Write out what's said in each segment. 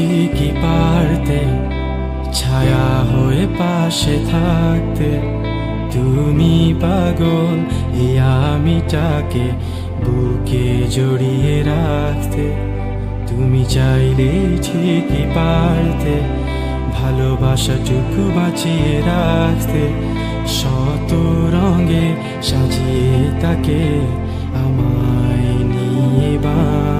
ঠিকই পারতে, ছায়া হয়ে পাশে থাকতে। তুমি পাগল এই আমিটাকে বুকে জড়িয়ে রাখতে। তুমি চাইলে ঠিকই পারতে, ভালোবাসা ভালোবাসাটুকু বাঁচিয়ে রাখতে। শত রঙে সাজিয়ে তাকে আমায় নিয়ে বাঁচতে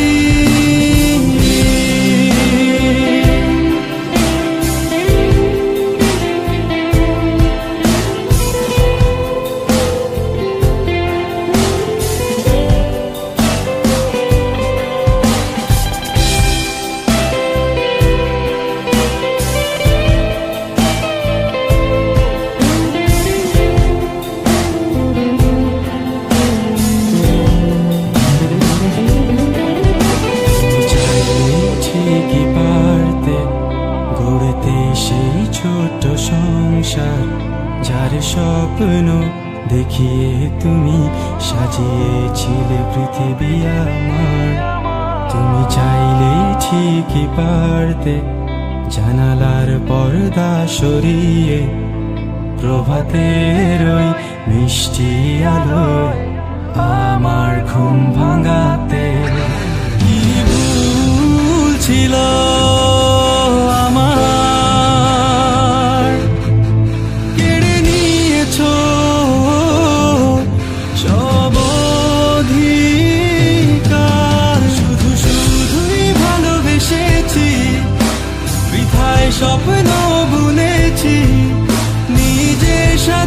যার স্বপ্ন দেখিয়ে তুমি সাজিয়েছিলে পৃথিবী আমার। তুমি চাইলে ঠিকই পারতে, জানালার পর্দা সরিয়ে প্রভাতের ওই মিষ্টি আলো আমার ঘুম ভাঙাতে। কি ভুল ছিল?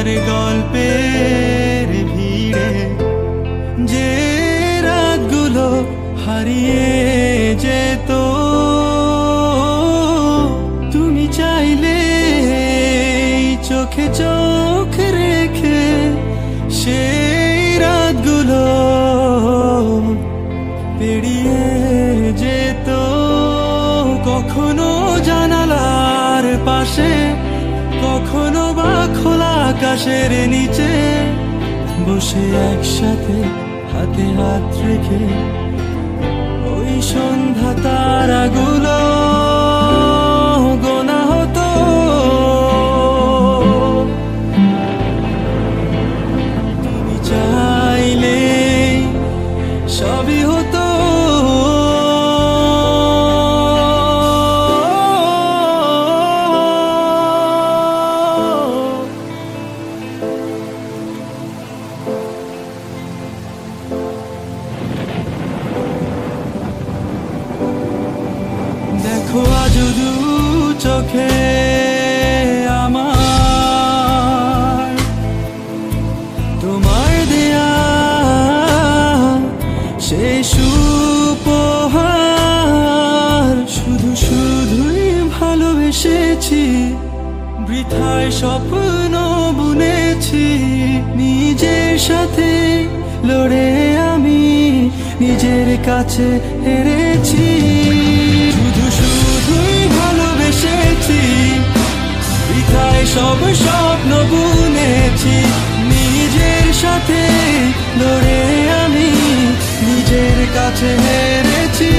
হাজার গল্পের ভিড়ে যে রাতগুলো হারিয়ে যেত। আকাশের নিচে বসে একসাথে হাতে হাত রেখে ওই সন্ধ্যা তারাগুলো চোখে আমার। তোমার দেয়া সেই সুপহার, শুধু শুধুই ভালোবেসেছি, বৃথায় স্বপ্ন বুনেছি, নিজের সাথে লড়ে আমি, নিজের কাছে হেরেছি। লড়ে আমি নিজের কাছে হেরেছি।